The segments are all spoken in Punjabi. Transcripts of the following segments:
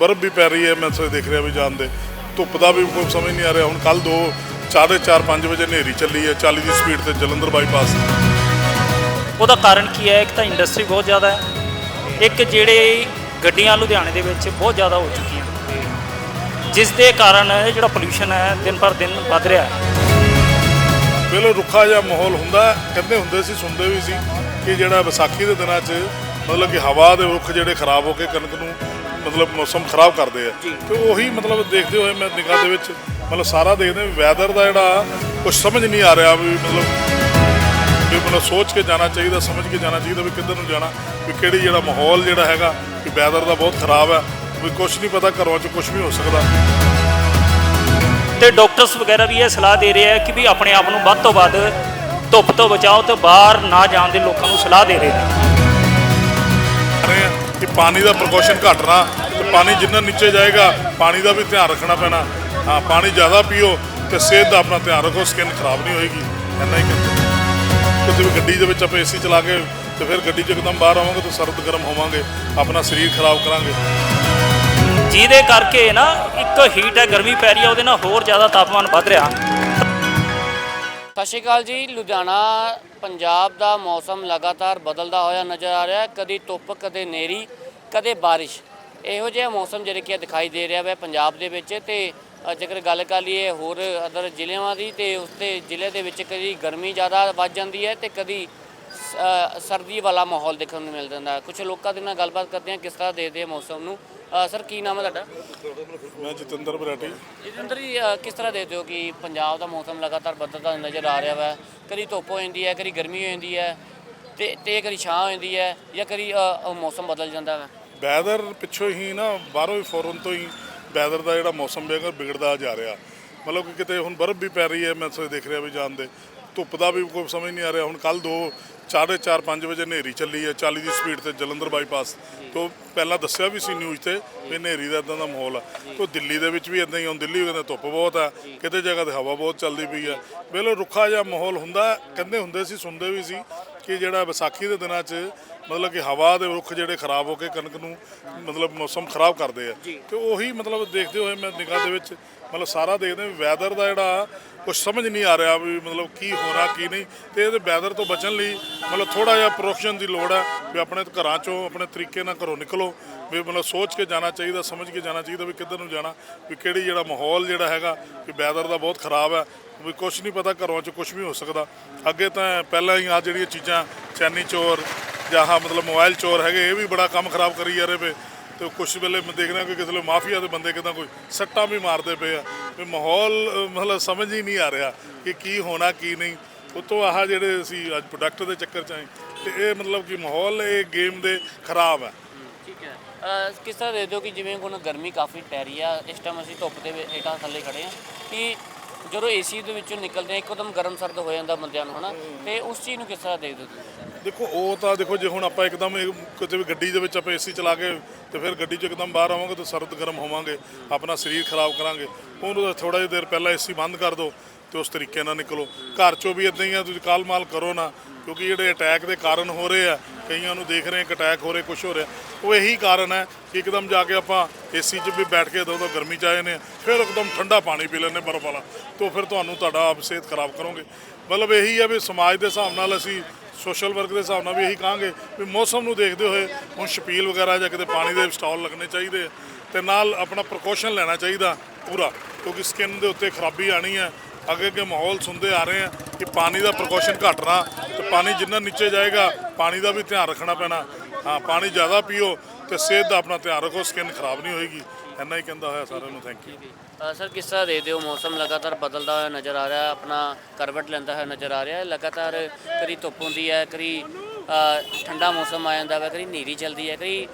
ਬਰਫ਼ ਵੀ ਪੈ ਰਹੀ ਹੈ ਮੈਂ ਸੋ ਦੇਖ ਰਿਹਾ ਵੀ ਜਾਣ ਦੇ। ਧੁੱਪ ਦਾ ਵੀ ਕੋਈ ਸਮਝ ਨਹੀਂ ਆ ਰਿਹਾ। ਹੁਣ ਕੱਲ ਦੋ ਚਾਰ ਚਾਰ 5 ਵਜੇ ਹਨੇਰੀ ਚੱਲੀ ਹੈ 40 ਦੀ ਸਪੀਡ ਤੇ ਜਲੰਧਰ ਬਾਈਪਾਸ ਉਹਦਾ ਕਾਰਨ ਕੀ ਹੈ? ਇੱਕ ਤਾਂ ਇੰਡਸਟਰੀ ਬਹੁਤ ਜ਼ਿਆਦਾ ਹੈ। ਇੱਕ ਜਿਹੜੇ ਗੱਡੀਆਂ ਲੁਧਿਆਣੇ ਦੇ ਵਿੱਚ ਬਹੁਤ ਜ਼ਿਆਦਾ ਹੋ ਚੁੱਕੀਆਂ। ਜਿਸ ਦੇ ਕਾਰਨ ਇਹ ਜਿਹੜਾ ਪੋਲੂਸ਼ਨ ਹੈ ਦਿਨ ਪਰ ਦਿਨ ਵੱਧ ਰਿਹਾ ਹੈ। ਬਿਲਕੁਲ ਰੁੱਖਾ ਜਿਹਾ ਮਾਹੌਲ ਹੁੰਦਾ। ਕਹਿੰਦੇ ਹੁੰਦੇ ਸੀ ਸੁਣਦੇ ਵੀ ਸੀ ਕਿ ਜਿਹੜਾ ਵਿਸਾਖੀ ਦੇ ਦਿਨਾਂ 'ਚ ਮਤਲਬ ਕਿ ਹਵਾ ਦੇ ਰੁੱਖ ਜਿਹੜੇ ਖਰਾਬ ਹੋ ਕੇ ਕਣਕ ਨੂੰ ਮਤਲਬ ਮੌਸਮ ਖਰਾਬ ਕਰਦੇ ਆ। ਤੇ ਉਹੀ ਮਤਲਬ ਦੇਖਦੇ ਹੋਏ ਮੈਂ ਨਿਗਾਹ ਦੇ ਵਿੱਚ ਮਤਲਬ ਸਾਰਾ ਦੇਖਦੇ ਵੈਦਰ ਦਾ ਜਿਹੜਾ ਕੁਝ ਸਮਝ ਨਹੀਂ ਆ ਰਿਹਾ ਵੀ ਮਤਲਬ ਵੀ ਮਤਲਬ ਸੋਚ ਕੇ ਜਾਣਾ ਚਾਹੀਦਾ ਸਮਝ ਕੇ ਜਾਣਾ ਚਾਹੀਦਾ ਵੀ ਕਿੱਧਰ ਨੂੰ ਜਾਣਾ ਵੀ ਕਿਹੜੀ ਜਿਹੜਾ ਮਾਹੌਲ ਜਿਹੜਾ ਹੈਗਾ ਵੀ ਵੈਦਰ ਦਾ ਬਹੁਤ ਖਰਾਬ ਹੈ ਵੀ ਕੁਝ ਨਹੀਂ ਪਤਾ ਘਰੋਂ 'ਚ ਕੁਝ ਵੀ ਹੋ ਸਕਦਾ। ਤੇ ਡਾਕਟਰਸ ਵਗੈਰਾ ਵੀ ਇਹ ਸਲਾਹ ਦੇ ਰਹੇ ਆ ਕਿ ਵੀ ਆਪਣੇ ਆਪ ਨੂੰ ਵੱਧ ਤੋਂ ਵੱਧ ਧੁੱਪ ਤੋਂ ਬਚਾਓ ਤੇ ਬਾਹਰ ਨਾ ਜਾਣ ਦੇ ਲੋਕਾਂ ਨੂੰ ਸਲਾਹ ਦੇ ਰਹੇ ਨੇ। ਕਿ ਪਾਣੀ ਦਾ ਪ੍ਰਕੋਸ਼ਨ ਘਟਣਾ ਤੇ ਪਾਣੀ ਜਿੰਨਾ ਨੀਚੇ ਜਾਏਗਾ, ਪਾਣੀ ਦਾ ਵੀ ਧਿਆਨ ਰੱਖਣਾ ਪੈਣਾ। ਹਾਂ, ਪਾਣੀ ਜ਼ਿਆਦਾ ਪੀਓ ਤੇ ਸਿਹਤ ਦਾ ਆਪਣਾ ਧਿਆਨ ਰੱਖੋ ਸਕਿਨ ਖਰਾਬ ਨਹੀਂ ਹੋਏਗੀ। ਇੰਨਾ ਹੀ ਕਹਿੰਦੇ ਕਿਤੇ ਵੀ ਗੱਡੀ ਦੇ ਵਿੱਚ ਆਪਾਂ ਏਸੀ ਚਲਾ ਕੇ ਤੇ ਫਿਰ ਗੱਡੀ 'ਚ ਇੱਕਦਮ ਬਾਹਰ ਆਵਾਂਗੇ ਤਾਂ ਸਰਦ ਗਰਮ ਹੋਵਾਂਗੇ, ਆਪਣਾ ਸਰੀਰ ਖਰਾਬ ਕਰਾਂਗੇ। ਜਿਹਦੇ ਕਰਕੇ ਨਾ ਇੱਕ ਹੀਟ ਹੈ, ਗਰਮੀ ਪੈ ਰਹੀ ਹੈ, ਉਹਦੇ ਨਾਲ ਹੋਰ ਜ਼ਿਆਦਾ ਤਾਪਮਾਨ ਵੱਧ ਰਿਹਾ। ਸਤਿ ਸ਼੍ਰੀ ਅਕਾਲ ਜੀ। ਲੁਧਿਆਣਾ, ਪੰਜਾਬ ਦਾ ਮੌਸਮ ਲਗਾਤਾਰ ਬਦਲਦਾ ਹੋਇਆ ਨਜ਼ਰ ਆ ਰਿਹਾ। ਕਦੀ ਧੁੱਪ, ਕਦੇ ਨੇਰੀ ਕਦੇ ਬਾਰਿਸ਼। ਇਹੋ ਜਿਹਾ ਮੌਸਮ ਜਿਹੜੇ ਕਿ ਦਿਖਾਈ ਦੇ ਰਿਹਾ ਹੈ ਪੰਜਾਬ ਦੇ ਵਿੱਚ ਤੇ ਜੇਕਰ ਗੱਲ ਕਰ ਲਈਏ ਹੋਰ ਅਦਰ ਜ਼ਿਲ੍ਹਿਆਂ ਦੀ ਤੇ ਉਸਤੇ ਜ਼ਿਲ੍ਹੇ ਦੇ ਵਿੱਚ ਕਦੀ ਗਰਮੀ ਜ਼ਿਆਦਾ ਵੱਧ ਜਾਂਦੀ ਹੈ ਤੇ ਕਦੀ ਸ- ਸਰਦੀ ਵਾਲਾ ਮਾਹੌਲ ਦੇਖਣ ਨੂੰ ਮਿਲ ਜਾਂਦਾ। ਹੈ ਕੁਝ ਲੋਕਾਂ ਦੇ ਨਾਲ ਗੱਲਬਾਤ ਕਰਦੇ ਹਾਂ, ਕਿਸ ਤਰ੍ਹਾਂ ਦੇਖਦੇ ਆ ਮੌਸਮ ਨੂੰ। ਸਰ ਕੀ ਨਾਮ ਹੈ ਤੁਹਾਡਾ? ਮੈਂ ਜਤਿੰਦਰ ਬਰਾਟੀ। ਜਤਿੰਦਰ ਜੀ ਅ, ਕਿਸ ਤਰ੍ਹਾਂ ਦੇਖਦੇ ਹੋ ਕਿ ਪੰਜਾਬ ਦਾ ਮੌਸਮ ਲਗਾਤਾਰ ਬਦਲਦਾ ਨਜ਼ਰ ਆ ਰਿਹਾ ਵਾ? ਕਦੀ ਧੁੱਪ ਹੋ ਜਾਂਦੀ ਹੈ ਕਦੀ ਗਰਮੀ ਹੋ ਜਾਂਦੀ ਹੈ ਤੇ ਤੇ ਕਦੀ ਛਾਂ ਹੋ ਜਾਂਦੀ ਹੈ ਜਾਂ ਕਦੀ ਅ, ਅ, ਮੌਸਮ ਬਦਲ ਜਾਂਦਾ ਵਾ? ਵੈਦਰ ਪਿੱਛੋਂ ਹੀ ਨਾ ਬਾਹਰੋਂ ਹੀ ਫੋਰਨ ਤੋਂ ਹੀ ਵੈਦਰ ਦਾ ਜਿਹੜਾ ਮੌਸਮ ਬਿਗੜ ਵਿਗੜਦਾ ਜਾ ਰਿਹਾ। ਮਤਲਬ ਕਿ ਕਿਤੇ ਹੁਣ ਬਰਫ਼ ਵੀ ਪੈ ਰਹੀ ਹੈ ਮੈਂ ਸੋ ਦੇਖ ਰਿਹਾ ਵੀ ਜਾਣ ਦੇ। ਧੁੱਪ ਦਾ ਵੀ ਕੋਈ ਸਮਝ ਨਹੀਂ ਆ ਰਿਹਾ। ਹੁਣ ਕੱਲ ਦੋ ਚਾਰ ਚਾਰ 5 ਵਜੇ ਹਨੇਰੀ ਚੱਲੀ ਹੈ 40 ਦੀ ਸਪੀਡ ਤੇ ਜਲੰਧਰ ਬਾਈਪਾਸ ਤੋਂ ਪਹਿਲਾਂ ਦੱਸਿਆ ਵੀ ਸੀ ਨਿਊਜ਼ ਤੇ ਵੀ ਹਨੇਰੀ ਦਾ ਇਦਾਂ ਦਾ ਮਾਹੌਲ ਆ। ਤੋਂ ਦਿੱਲੀ ਦੇ ਵਿੱਚ ਵੀ ਇਦਾਂ ਹੀ ਹੁਣ ਦਿੱਲੀ ਕਹਿੰਦੇ ਧੁੱਪ ਬਹੁਤ ਆ ਕਿਤੇ ਜਗ੍ਹਾ ਤੇ ਹਵਾ ਬਹੁਤ ਚੱਲਦੀ ਪਈ ਆ। ਬਿਲਕੁਲ ਰੁੱਖਾ ਜਿਹਾ ਮਾਹੌਲ ਹੁੰਦਾ। ਕਹਿੰਦੇ ਹੁੰਦੇ ਸੀ ਸੁਣਦੇ ਵੀ ਸੀ ਕਿ ਜਿਹੜਾ ਵਿਸਾਖੀ ਦੇ ਦਿਨਾਂ 'ਚ ਮਤਲਬ ਕਿ ਹਵਾ ਦੇ ਰੁੱਖ ਜਿਹੜੇ ਖਰਾਬ ਹੋ ਕੇ ਕਣਕ ਨੂੰ ਮਤਲਬ ਮੌਸਮ ਖਰਾਬ ਕਰਦੇ ਆ। ਤੇ ਉਹੀ ਮਤਲਬ ਦੇਖਦੇ ਹੋਏ ਮੈਂ ਨਿਗਾਹ ਦੇ ਵਿੱਚ ਮਤਲਬ ਸਾਰਾ ਦੇਖਦੇ ਵੀ ਵੈਦਰ ਦਾ ਜਿਹੜਾ ਕੁਝ ਸਮਝ ਨਹੀਂ ਆ ਰਿਹਾ ਵੀ ਮਤਲਬ ਕੀ ਹੋ ਰਿਹਾ ਕੀ ਨਹੀਂ। ਤੇ ਇਹਦੇ ਵੈਦਰ ਤੋਂ ਬਚਣ ਲਈ ਮਤਲਬ ਥੋੜਾ ਜਿਹਾ ਪ੍ਰੋਕਸ਼ਨ ਦੀ ਲੋੜ ਹੈ ਵੀ ਆਪਣੇ ਘਰਾਂ ਚੋਂ ਆਪਣੇ ਤਰੀਕੇ ਨਾਲ ਘਰੋਂ ਨਿਕਲੋ, ਵੀ ਮਤਲਬ ਸੋਚ ਕੇ ਜਾਣਾ ਚਾਹੀਦਾ, ਸਮਝ ਕੇ ਜਾਣਾ ਚਾਹੀਦਾ ਵੀ ਕਿੱਧਰ ਨੂੰ ਜਾਣਾ, ਵੀ ਕਿਹੜੀ ਜਿਹੜਾ ਮਾਹੌਲ ਜਿਹੜਾ ਹੈਗਾ ਵੀ ਵੈਦਰ ਦਾ ਬਹੁਤ ਖਰਾਬ ਹੈ। ਵੀ ਕੁਝ ਨਹੀਂ ਪਤਾ ਘਰੋਂ ਚ ਕੁਝ ਵੀ ਹੋ ਸਕਦਾ। ਅੱਗੇ ਤਾਂ ਪਹਿਲਾਂ ਹੀ ਆ ਜਿਹੜੀਆਂ ਚੀਜ਼ਾਂ, ਚੈਨੀ ਚੋਰ ਜਾਂ ਆਹ ਮਤਲਬ ਮੋਬਾਈਲ ਚੋਰ ਹੈਗੇ, ਇਹ ਵੀ ਬੜਾ ਕੰਮ ਖਰਾਬ ਕਰੀ ਜਾ ਰਹੇ ਪਏ। ਤੇ ਕੁਝ ਵੇਲੇ ਮੈਂ ਦੇਖਦਾ ਕਿ ਕਿਸੇ ਵੇਲੇ ਮਾਫੀਆ ਦੇ ਬੰਦੇ ਕਿਦਾਂ ਕੋਈ ਸੱਟਾਂ ਵੀ ਮਾਰਦੇ ਪਏ ਆ। ਵੀ ਮਾਹੌਲ, ਮਤਲਬ ਸਮਝ ਹੀ ਨਹੀਂ ਆ ਰਿਹਾ ਕਿ ਕੀ ਹੋਣਾ, ਕੀ ਨਹੀਂ। ਉਤੋਂ ਆਹ ਜਿਹੜੇ ਅਸੀਂ ਅੱਜ ਪ੍ਰੋਡਕਟ ਦੇ ਚੱਕਰ ਚ ਆਏ, ਤੇ ਇਹ ਮਤਲਬ ਕਿ ਮਾਹੌਲ ਇਹ ਗੇਮ ਦੇ ਖਰਾਬ ਹੈ ਠੀਕ ਹੈ। ਕਿਸ ਤਰ੍ਹਾਂ ਦੇਖਦੇ ਹੋ ਕਿ ਜਿਵੇਂ ਹੁਣ ਗਰਮੀ ਕਾਫੀ ਪੈ ਰਹੀ ਆ, ਇਸ ਟਾਈਮ ਅਸੀਂ ਧੁੱਪ ਦੇ ਵਿੱਚ ਹੇਠਾਂ ਥੱਲੇ ਖੜੇ ਆ, ਕਿ ਜਦੋਂ ਏਸੀ ਦੇ ਵਿੱਚੋਂ ਨਿਕਲਦੇ ਆ, ਇੱਕਦਮ ਗਰਮ ਸਰਦ ਹੋ ਜਾਂਦਾ ਬੰਦਿਆਂ ਨੂੰ, ਹਨਾ? ਤੇ ਉਸ ਚੀਜ਼ ਨੂੰ ਕਿਸ ਤਰ੍ਹਾਂ ਦੇਖਦੇ ਹੋ ਤੁਸੀਂ? ਦੇਖੋ, ਉਹ ਤਾਂ ਦੇਖੋ, ਜੇ ਹੁਣ ਆਪਾਂ ਇੱਕਦਮ ਇਹ ਕਿਤੇ ਵੀ ਗੱਡੀ ਦੇ ਵਿੱਚ ਆਪਾਂ ਏਸੀ ਚਲਾ ਕੇ ਤੇ ਫਿਰ ਗੱਡੀ 'ਚ ਇੱਕਦਮ ਬਾਹਰ ਆਵਾਂਗੇ ਤਾਂ ਸਰਦ ਗਰਮ ਹੋਵਾਂਗੇ, ਆਪਣਾ ਸਰੀਰ ਖਰਾਬ ਕਰਾਂਗੇ। ਉਹਨੂੰ ਤਾਂ ਥੋੜਾ ਜਿਹਾ ਦੇਰ ਪਹਿਲਾਂ ਏਸੀ ਬੰਦ ਕਰ ਦਿਓ। ਤੇ ਉਸ ਤਰੀਕੇ ਨਾਲ ਨਿਕਲੋ। ਘਰ 'ਚੋਂ ਵੀ ਇਦਾਂ ਹੀ ਆ, ਤੁਸੀਂ ਕਾਲ ਮਾਲ ਕਰੋ ਨਾ, ਕਿਉਂਕਿ ਜਿਹੜੇ ਅਟੈਕ ਦੇ ਕਾਰਨ ਹੋ ਰਹੇ ਆ, ਕਈਆਂ ਨੂੰ ਦੇਖ ਰਹੇ ਕਿ ਅਟੈਕ ਹੋ ਰਹੇ ਕੁਝ ਹੋ ਰਿਹਾ। ਉਹ ਇਹੀ ਕਾਰਨ ਹੈ ਕਿ ਇੱਕਦਮ ਜਾ ਕੇ ਆਪਾਂ ਏਸੀ 'ਚ ਵੀ ਬੈਠ ਕੇ ਦੋ ਦੋ ਗਰਮੀ 'ਚ ਆਏ ਨੇ ਫਿਰ ਇੱਕਦਮ ਠੰਡਾ ਪਾਣੀ ਪੀ ਲੈਂਦੇ ਬਰਫ਼ ਵਾਲਾ। ਤੋਂ ਫਿਰ ਤੁਹਾਨੂੰ ਤੁਹਾਡਾ ਆਪ ਸਿਹਤ ਖਰਾਬ ਕਰੋਗੇ। ਮਤਲਬ ਇਹੀ ਹੈ ਵੀ ਸਮਾਜ ਦੇ ਹਿਸਾਬ ਨਾਲ ਅਸੀਂ ਸੋਸ਼ਲ ਵਰਕ ਦੇ ਹਿਸਾਬ ਨਾਲ ਵੀ ਇਹੀ ਕਹਾਂਗੇ ਵੀ ਮੌਸਮ ਨੂੰ ਦੇਖਦੇ ਹੋਏ ਹੁਣ ਛਪੀਲ ਵਗੈਰਾ ਜਾਂ ਕਿਤੇ ਪਾਣੀ ਦੇ ਸਟਾਲ ਲੱਗਣੇ ਚਾਹੀਦੇ ਆ। ਤੇ ਨਾਲ ਆਪਣਾ ਪ੍ਰਕੋਸ਼ਨ ਲੈਣਾ ਚਾਹੀਦਾ ਪੂਰਾ, ਕਿਉਂਕਿ ਸਕਿਨ ਦੇ ਉੱਤੇ ਖਰਾਬੀ ਆਣੀ ਹੈ ਅੱਗੇ ਅੱਗੇ ਮਾਹੌਲ ਸੁਣਦੇ ਆ ਰਹੇ ਆ ਕਿ ਪਾਣੀ ਦਾ ਪ੍ਰੀਕਾਸ਼ਨ ਘਟਣਾ ਤੇ ਪਾਣੀ ਜਿੰਨਾ ਨੀਚੇ ਜਾਏਗਾ ਪਾਣੀ ਦਾ ਵੀ ਧਿਆਨ ਰੱਖਣਾ ਪੈਣਾ। ਹਾਂ ਪਾਣੀ ਜ਼ਿਆਦਾ ਪੀਓ ਤੇ ਸਿਹਤ ਦਾ ਆਪਣਾ ਧਿਆਨ ਰੱਖੋ ਸਕਿਨ ਖਰਾਬ ਨਹੀਂ ਹੋਏਗੀ। ਇੰਨਾ ਹੀ ਕਹਿੰਦਾ ਹੋਇਆ ਸਾਰਿਆਂ ਨੂੰ ਥੈਂਕ ਯੂ ਅ, ਸਰ ਕਿਸ ਤਰ੍ਹਾਂ ਦੇ ਦਿਓ ਮੌਸਮ ਲਗਾਤਾਰ ਬਦਲਦਾ ਹੋਇਆ ਨਜ਼ਰ ਆ ਰਿਹਾ ਆਪਣਾ ਕਰਵਟ ਲੈਂਦਾ ਹੋਇਆ ਨਜ਼ਰ ਆ ਰਿਹਾ ਲਗਾਤਾਰ ਕਦੀ ਧੁੱਪ ਹੁੰਦੀ ਹੈ ਕਦੀ ਠੰਡਾ ਮੌਸਮ ਆ ਜਾਂਦਾ ਵਾ, ਕਦੀ ਹਨੇਰੀ ਚੱਲਦੀ ਹੈ ਕਦੀ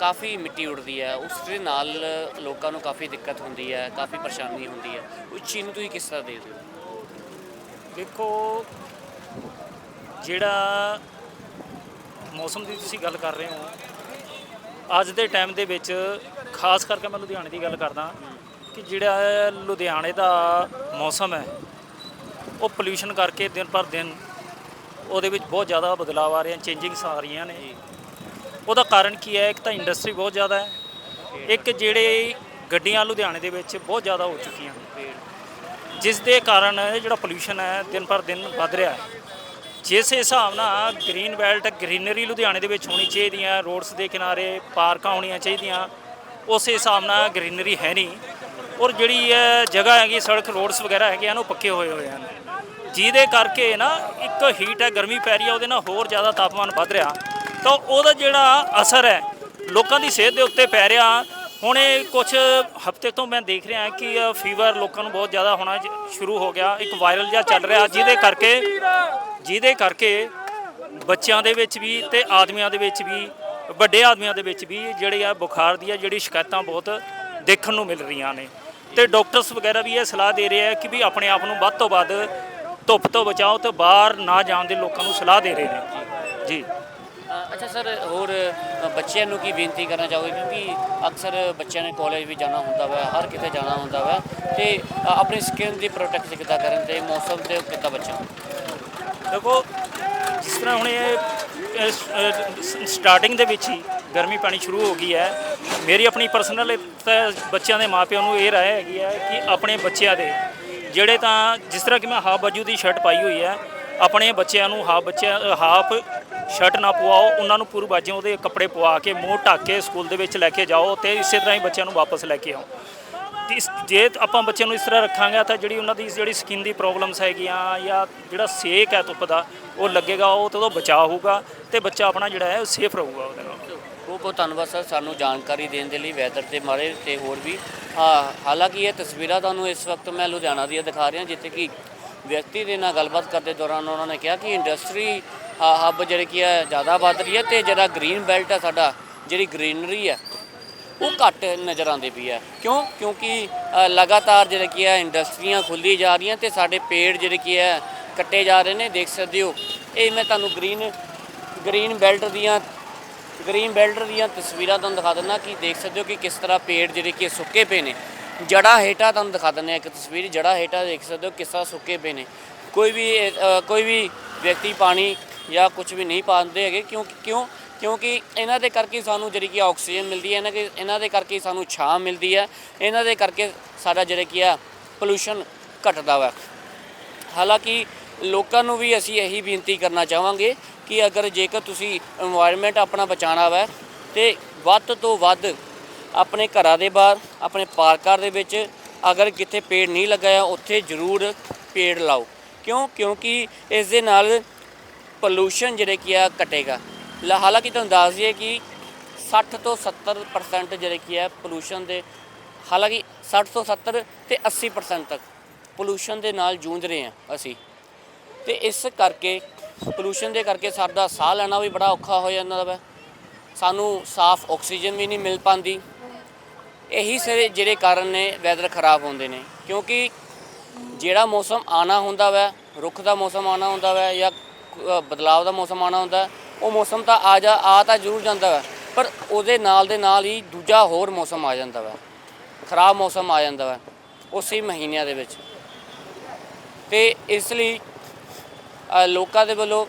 ਕਾਫੀ ਮਿੱਟੀ ਉੱਡਦੀ ਹੈ ਉਸ ਦੇ ਨਾਲ ਲੋਕਾਂ ਨੂੰ ਕਾਫੀ ਦਿੱਕਤ ਹੁੰਦੀ ਹੈ ਕਾਫੀ ਪਰੇਸ਼ਾਨੀ ਹੁੰਦੀ ਹੈ ਉਸ ਚੀਜ਼ ਨੂੰ ਤੁਸੀਂ ਕਿਸ ਤਰ੍ਹਾਂ ਦੇਖਦੇ ਹੋ? ਦੇਖੋ, ਜਿਹੜਾ ਮੌਸਮ ਦੀ ਤੁਸੀਂ ਗੱਲ ਕਰ ਰਹੇ ਹੋ, ਅੱਜ ਦੇ ਟਾਈਮ ਦੇ ਵਿੱਚ ਖਾਸ ਕਰਕੇ ਮੈਂ ਲੁਧਿਆਣੇ ਦੀ ਗੱਲ ਕਰਦਾ, ਕਿ ਜਿਹੜਾ ਲੁਧਿਆਣੇ ਦਾ ਮੌਸਮ ਹੈ, ਉਹ ਪੋਲੂਸ਼ਨ ਕਰਕੇ ਦਿਨ ਪਰ ਦਿਨ ਉਹਦੇ ਵਿੱਚ ਬਹੁਤ ਜ਼ਿਆਦਾ ਬਦਲਾਅ ਆ ਰਹੇ ਹਨ ਚੇਂਜਿੰਗਸ ਆ ਰਹੀਆਂ ਨੇ। ਉਹਦਾ ਕਾਰਨ ਕੀ ਹੈ? ਇੱਕ ਤਾਂ ਇੰਡਸਟਰੀ ਬਹੁਤ ਜ਼ਿਆਦਾ ਹੈ। ਇੱਕ ਜਿਹੜੇ ਗੱਡੀਆਂ ਲੁਧਿਆਣੇ ਦੇ ਵਿੱਚ ਬਹੁਤ ਜ਼ਿਆਦਾ ਹੋ ਚੁੱਕੀਆਂ ਜਿਸ ਦੇ ਕਾਰਨ ਜਿਹੜਾ ਪੋਲੂਸ਼ਨ ਹੈ, ਦਿਨ ਪਰ ਦਿਨ ਵੱਧ ਰਿਹਾ ਹੈ। ਜਿਸ ਹਿਸਾਬ ਨਾਲ ਗ੍ਰੀਨ ਬੈਲਟ ਗ੍ਰੀਨਰੀ ਲੁਧਿਆਣੇ ਦੇ ਵਿੱਚ ਹੋਣੀ ਚਾਹੀਦੀ ਹੈ ਰੋਡਸ ਦੇ ਕਿਨਾਰੇ ਪਾਰਕਾਂ ਹੋਣੀਆਂ ਚਾਹੀਦੀਆਂ, ਉਸ ਹਿਸਾਬ ਨਾਲ ਗ੍ਰੀਨਰੀ ਹੈ ਨਹੀਂ। ਔਰ ਜਿਹੜੀ ਹੈ ਜਗ੍ਹਾ ਹੈਗੀ, ਸੜਕ ਰੋਡਸ ਵਗੈਰਾ ਹੈਗੇ ਹਨ, ਉਹ ਪੱਕੇ ਹੋਏ ਹੋਏ ਹਨ। ਜਿਹਦੇ ਕਰਕੇ ਨਾ ਇੱਕ ਹੀਟ ਹੈ, ਗਰਮੀ ਪੈ ਰਹੀ ਹੈ, ਉਹਦੇ ਨਾਲ ਹੋਰ ਜ਼ਿਆਦਾ ਤਾਪਮਾਨ ਵੱਧ ਰਿਹਾ। ਤਾਂ ਉਹਦਾ ਜਿਹੜਾ ਅਸਰ ਹੈ, ਲੋਕਾਂ ਦੀ ਸਿਹਤ ਦੇ ਉੱਤੇ ਪੈ ਰਿਹਾ। ਹੁਣ ਇਹ ਕੁਝ ਹਫ਼ਤੇ ਤੋਂ ਮੈਂ ਦੇਖ ਰਿਹਾ ਕਿ ਫੀਵਰ ਲੋਕਾਂ ਨੂੰ ਬਹੁਤ ਜ਼ਿਆਦਾ ਹੋਣਾ ਸ਼ੁਰੂ ਹੋ ਗਿਆ। ਇੱਕ ਵਾਇਰਲ ਜਿਹਾ ਚੱਲ ਰਿਹਾ, ਜਿਹਦੇ ਕਰਕੇ ਜਿਹਦੇ ਕਰਕੇ ਬੱਚਿਆਂ ਦੇ ਵਿੱਚ ਵੀ ਤੇ ਆਦਮੀਆਂ ਦੇ ਵਿੱਚ ਵੀ, ਵੱਡੇ ਆਦਮੀਆਂ ਦੇ ਵਿੱਚ ਵੀ ਜਿਹੜੇ ਆ ਬੁਖਾਰ ਦੀਆਂ ਜਿਹੜੀ ਸ਼ਿਕਾਇਤਾਂ ਬਹੁਤ ਦੇਖਣ ਨੂੰ ਮਿਲ ਰਹੀਆਂ ਨੇ। ਤੇ ਡਾਕਟਰਸ ਵਗੈਰਾ ਵੀ ਇਹ ਸਲਾਹ ਦੇ ਰਹੇ ਆ ਕਿ ਵੀ ਆਪਣੇ ਆਪ ਨੂੰ ਵੱਧ ਤੋਂ ਵੱਧ ਧੁੱਪ ਤੋਂ ਬਚਾਓ ਤੇ ਬਾਹਰ ਨਾ ਜਾਣ ਦੇ ਲੋਕਾਂ ਨੂੰ ਸਲਾਹ ਦੇ ਰਹੇ ਨੇ। ਜੀ। ਅੱਛਾ ਸਰ ਹੋਰ ਬੱਚਿਆਂ ਨੂੰ ਕੀ ਬੇਨਤੀ ਕਰਨਾ ਚਾਹੋਗੇ? ਕਿਉਂਕਿ ਅਕਸਰ ਬੱਚਿਆਂ ਨੇ ਕਾਲਜ ਵੀ ਜਾਣਾ ਹੁੰਦਾ ਵਾ ਹਰ ਕਿਤੇ ਜਾਣਾ ਹੁੰਦਾ ਵਾ। ਤੇ ਆਪਣੀ ਸਕਿਨ ਦੀ ਪ੍ਰੋਟੈਕਟ ਕਿੱਦਾਂ ਕਰਨ ਤੇ ਮੌਸਮ ਤੇ ਕਿੱਦਾਂ ਬਚਣ ਦੇਖੋ ਜਿਸ ਤਰ੍ਹਾਂ ਹੁਣ ਇਹ ਸਟਾਰਟਿੰਗ ਦੇ ਵਿੱਚ ਹੀ ਗਰਮੀ ਪੈਣੀ ਸ਼ੁਰੂ ਹੋ ਗਈ ਹੈ। ਮੇਰੀ ਆਪਣੀ ਪਰਸਨਲ ਬੱਚਿਆਂ ਦੇ ਮਾਪਿਆਂ ਨੂੰ ਇਹ ਰਾਏ ਹੈਗੀ ਹੈ ਕਿ ਆਪਣੇ ਬੱਚਿਆਂ ਦੇ ਜਿਹੜੇ ਤਾਂ ਜਿਸ ਤਰ੍ਹਾਂ ਕਿ ਮੈਂ ਹਾਫ ਬਾਜੂ ਦੀ ਸ਼ਰਟ ਪਾਈ ਹੋਈ ਹੈ, ਆਪਣੇ ਬੱਚਿਆਂ ਨੂੰ ਹਾਫ ਬੱਚਿਆਂ ਹਾਫ ਸ਼ਰਟ ਨਾ ਪਵਾਓ, ਉਹਨਾਂ ਨੂੰ ਪੂਰੀ ਬਾਜੂ ਉਹਦੇ ਕੱਪੜੇ ਪਵਾ ਕੇ, ਮੂੰਹ ਢੱਕ ਕੇ ਸਕੂਲ ਦੇ ਵਿੱਚ ਲੈ ਕੇ ਜਾਓ ਤੇ ਇਸੇ ਤਰ੍ਹਾਂ ਹੀ ਬੱਚਿਆਂ ਨੂੰ ਵਾਪਸ ਲੈ ਕੇ ਆਓ। ਇਸ ਜੇ ਆਪਾਂ ਬੱਚਿਆਂ ਨੂੰ ਇਸ ਤਰ੍ਹਾਂ ਰੱਖਾਂਗੇ ਤਾਂ ਜਿਹੜੀ ਉਹਨਾਂ ਦੀ ਜਿਹੜੀ ਸਕਿਨ ਦੀ ਪ੍ਰੋਬਲਮਸ ਹੈਗੀਆਂ ਜਾਂ ਜਿਹੜਾ ਸੇਕ ਹੈ ਧੁੱਪ ਦਾ, ਉਹ ਲੱਗੇਗਾ, ਉਹ ਤੋਂ ਬਚਾਅ ਹੋਊਗਾ ਤੇ ਬੱਚਾ ਆਪਣਾ ਜਿਹੜਾ ਹੈ ਉਹ ਸੇਫ ਰਹੂਗਾ ਉਹਦੇ ਨਾਲ। ਬਹੁਤ ਬਹੁਤ ਧੰਨਵਾਦ ਸਰ ਸਾਨੂੰ ਜਾਣਕਾਰੀ ਦੇਣ ਦੇ ਲਈ ਵੈਦਰ ਦੇ ਬਾਰੇ ਤੇ ਹੋਰ ਵੀ। ਹਾਲਾਂਕਿ ਇਹ ਤਸਵੀਰਾਂ ਤੁਹਾਨੂੰ ਇਸ ਵਕਤ ਮੈਂ ਲੁਧਿਆਣਾ ਦੀਆਂ ਦਿਖਾ ਰਿਹਾ, ਜਿੱਥੇ ਕਿ ਵਿਅਕਤੀ ਦੇ ਨਾਲ ਗੱਲਬਾਤ ਕਰਦੇ ਦੌਰਾਨ ਉਹਨਾਂ ਨੇ ਕਿਹਾ ਕਿ ਇੰਡਸਟਰੀ ਹੱਬ ਜਿਹੜੀ ਕੀ ਹੈ, ਜ਼ਿਆਦਾ ਵੱਧ ਰਹੀ ਹੈ ਤੇ ਜਿਹੜਾ ਗ੍ਰੀਨ ਬੈਲਟ ਹੈ ਸਾਡਾ, ਜਿਹੜੀ ਗ੍ਰੀਨਰੀ ਹੈ, ਉਹ ਘੱਟ ਨਜ਼ਰ ਆਉਂਦੀ ਪਈ ਹੈ। ਕਿਉਂ? ਕਿਉਂਕਿ ਲਗਾਤਾਰ ਜਿਹੜੇ ਕੀ ਹੈ ਇੰਡਸਟਰੀਆਂ ਖੁੱਲੀ ਜਾ ਰਹੀਆਂ ਤੇ ਸਾਡੇ ਪੇੜ ਜਿਹੜੇ ਕੀ ਹੈ, ਕੱਟੇ ਜਾ ਰਹੇ ਨੇ, ਦੇਖ ਸਕਦੇ ਹੋ। ਇਹ ਮੈਂ ਤੁਹਾਨੂੰ ਗ੍ਰੀਨ ਗ੍ਰੀਨ ਬੈਲਟ ਦੀਆਂ ਗ੍ਰੀਨ ਬੈਲਟ ਦੀਆਂ ਤਸਵੀਰਾਂ ਤੁਹਾਨੂੰ ਦਿਖਾ ਦਿੰਦਾ ਕਿ ਦੇਖ ਸਕਦੇ ਹੋ ਕਿ ਕਿਸ ਤਰ੍ਹਾਂ ਪੇੜ ਜਿਹੜੇ ਕਿ ਸੁੱਕੇ ਪਏ ਨੇ। ਜੜਾ ਹੇਠਾਂ ਤੁਹਾਨੂੰ ਦਿਖਾ ਦਿੰਦੇ ਹਾਂ ਇੱਕ ਤਸਵੀਰ ਜੜਾ ਹੇਠਾਂ ਦੇਖ ਸਕਦੇ ਹੋ ਕਿਸ ਤਰ੍ਹਾਂ ਸੁੱਕੇ ਪਏ ਨੇ। ਕੋਈ ਵੀ ਕੋਈ ਵੀ ਵਿਅਕਤੀ ਪਾਣੀ ਜਾਂ ਕੁਝ ਵੀ ਨਹੀਂ ਪਾਉਂਦੇ ਹੈਗੇ, ਕਿਉਂ ਕਿਉਂ, ਕਿਉਂਕਿ ਇਹਨਾਂ ਦੇ ਕਰਕੇ ਸਾਨੂੰ ਜਿਹੜੀ ਕਿ ਆਕਸੀਜਨ ਮਿਲਦੀ ਹੈ, ਇਹਨਾਂ ਕੇ ਇਹਨਾਂ ਦੇ ਕਰਕੇ ਸਾਨੂੰ ਛਾਂ ਮਿਲਦੀ ਹੈ, ਇਹਨਾਂ ਦੇ ਕਰਕੇ ਸਾਡਾ ਜਿਹੜਾ ਕੀ ਆ ਪੋਲੂਸ਼ਨ ਘਟਦਾ ਵਾ। ਹਾਲਾਂਕਿ ਲੋਕਾਂ ਨੂੰ ਵੀ ਅਸੀਂ ਇਹੀ ਬੇਨਤੀ ਕਰਨਾ ਚਾਹਾਂਗੇ ਕਿ ਅਗਰ ਜੇਕਰ ਤੁਸੀਂ এনवायरमेंट ਆਪਣਾ ਬਚਾਣਾ ਵਾ ਤੇ ਵੱਧ ਤੋਂ ਵੱਧ ਆਪਣੇ ਘਰਾਂ ਦੇ ਬਾਹਰ, ਆਪਣੇ ਪਾਰਕਾਂ ਦੇ ਵਿੱਚ ਅਗਰ ਕਿਤੇ ਪੇੜ ਨਹੀਂ ਲਗਾਇਆ, ਉੱਥੇ ਜ਼ਰੂਰ ਪੇੜ ਲਾਓ। ਕਿਉਂ? ਕਿਉਂਕਿ ਇਸ ਦੇ ਨਾਲ ਪੋਲੂਸ਼ਨ ਜਿਹੜੇ ਕੀ ਆ, ਘਟੇਗਾ। ਹਾਲਾਂਕਿ ਤੁਹਾਨੂੰ ਦੱਸ ਦਈਏ ਕਿ 60 ਤੋਂ 70% ਜਿਹੜੇ ਕੀ ਹੈ ਪੋਲੂਸ਼ਨ ਦੇ, ਹਾਲਾਂਕਿ 60 ਤੋਂ 70 ਤੇ 80% ਤੱਕ ਪੋਲੂਸ਼ਨ ਦੇ ਨਾਲ ਜੂਝ ਰਹੇ ਆ ਅਸੀਂ। ਤੇ ਇਸ ਕਰਕੇ ਪੋਲੂਸ਼ਨ ਦੇ ਕਰਕੇ ਸਾਡਾ ਸਾਹ ਲੈਣਾ ਵੀ ਬੜਾ ਔਖਾ ਹੋ ਜਾਂਦਾ ਵਾ। ਸਾਨੂੰ ਸਾਫ਼ ਆਕਸੀਜਨ ਵੀ ਨਹੀਂ ਮਿਲ ਪਾਉਂਦੀ ਇਹੀ ਸਾਰੇ ਜਿਹੜੇ ਕਾਰਨ ਨੇ ਵੈਦਰ ਖਰਾਬ ਹੁੰਦੇ ਨੇ। ਕਿਉਂਕਿ ਜਿਹੜਾ ਮੌਸਮ ਆਣਾ ਹੁੰਦਾ ਵੈ ਰੁੱਖ ਦਾ ਮੌਸਮ ਆਣਾ ਹੁੰਦਾ ਵੈ ਜਾਂ ਅ, ਬਦਲਾਵ ਦਾ ਮੌਸਮ ਆਣਾ ਹੁੰਦਾ ਉਹ ਮੌਸਮ ਤਾਂ ਆ ਜਾ ਆ ਤਾਂ ਜ਼ਰੂਰ ਜਾਂਦਾ ਵੈ। ਪਰ ਉਹਦੇ ਨਾਲ ਦੇ ਨਾਲ ਹੀ ਦੂਜਾ ਹੋਰ ਮੌਸਮ ਆ ਜਾਂਦਾ ਵਾ। ਖਰਾਬ ਮੌਸਮ ਆ ਜਾਂਦਾ ਵੈ ਉਸੇ ਮਹੀਨਿਆਂ ਦੇ ਵਿੱਚ। ਤੇ ਇਸ ਲਈ ਲੋਕਾਂ ਦੇ ਵੱਲੋਂ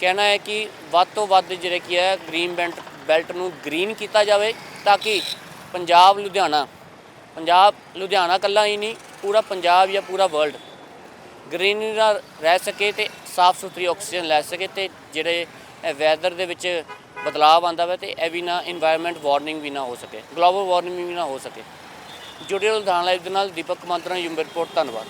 ਕਹਿਣਾ ਹੈ ਕਿ ਵੱਧ ਤੋਂ ਵੱਧ ਜਿਹੜੇ ਕੀ ਹੈ ਗ੍ਰੀਨ ਬੈਲਟ ਬੈਲਟ ਨੂੰ ਗ੍ਰੀਨ ਕੀਤਾ ਜਾਵੇ ਤਾਂ ਕਿ ਪੰਜਾਬ, ਲੁਧਿਆਣਾ ਪੰਜਾਬ, ਲੁਧਿਆਣਾ ਕੱਲਾ ਹੀ ਨਹੀਂ, ਪੂਰਾ ਪੰਜਾਬ ਜਾਂ ਪੂਰਾ ਵਰਲਡ ਗ੍ਰੀਨ ਰਹਿ ਸਕੇ ਤੇ ਸਾਫ਼ ਸੁਥਰੀ ਆਕਸੀਜਨ ਲੈ ਸਕੇ ਤੇ ਜਿਹੜੇ ਵੈਦਰ ਦੇ ਵਿੱਚ ਬਦਲਾਅ ਆਂਦਾ ਵਾ ਤੇ ਇਹ ਵੀ ਨਾ এনवायरमेंट ਵਾਰਨਿੰਗ ਵੀ ਨਾ ਹੋ ਸਕੇ ਗਲੋਬਲ ਵਾਰਨਿੰਗ ਵੀ ਨਾ ਹੋ ਸਕੇ। ਜੁੜੇ ਹੋਏ ਲਾਈਵ ਦੇ ਨਾਲ, ਦੀਪਕ ਕਮਾਂਦਰਾ ਯੂਮ ਧੰਨਵਾਦ।